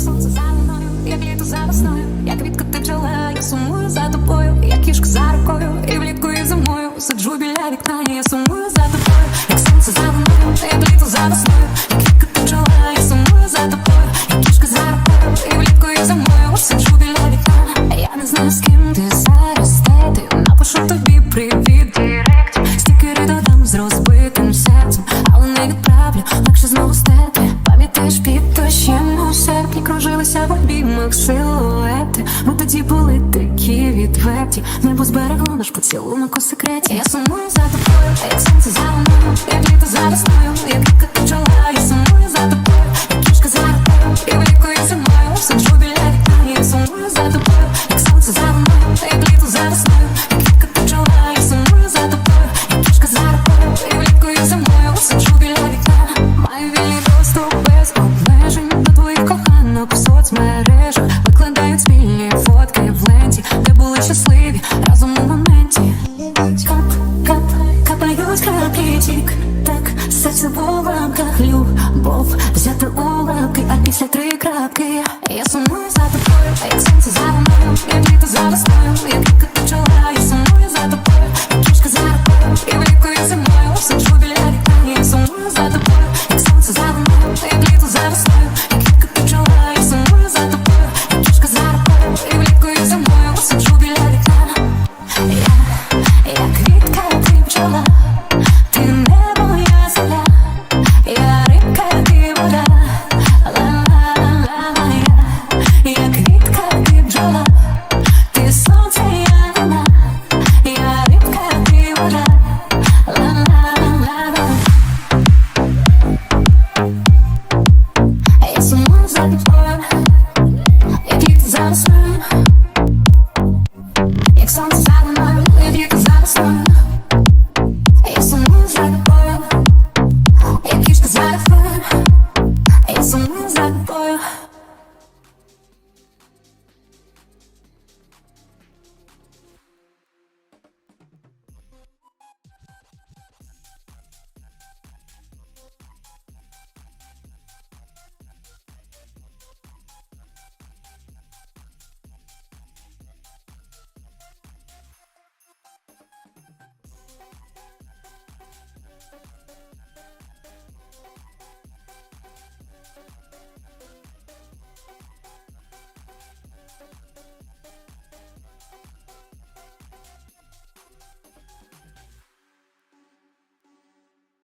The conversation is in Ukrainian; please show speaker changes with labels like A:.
A: як сонце за мною, як літо за весною, як квітка ти бджола, я сумую за тобою, як кішка за рукою, і влітку і зимою сиджу біля вікна, я сумую за тобою, як сонце за мною, як літо за весною, як квітка ти бджола, я сумую за тобою, як кішка за рукою, і влітку і зимою сиджу біля вікна, я не знаю з ким ти зараз де ти напишу тобі привіт директ, стікери додам з розбитим серцем, але не відправлю, легше знову стети. Пам'ятаєш під дощем у серпні кружилися в обіймах силуети. Ми тоді були такі відверті, небо зберегло наш поцілунок у секреті. Я сумую за разом у моменті. Кап, кап, капають краплі так серце в уламках любов взяти у лапки, а після три крапки я сумую за тобою, як сонце за мною, як літо за весною, як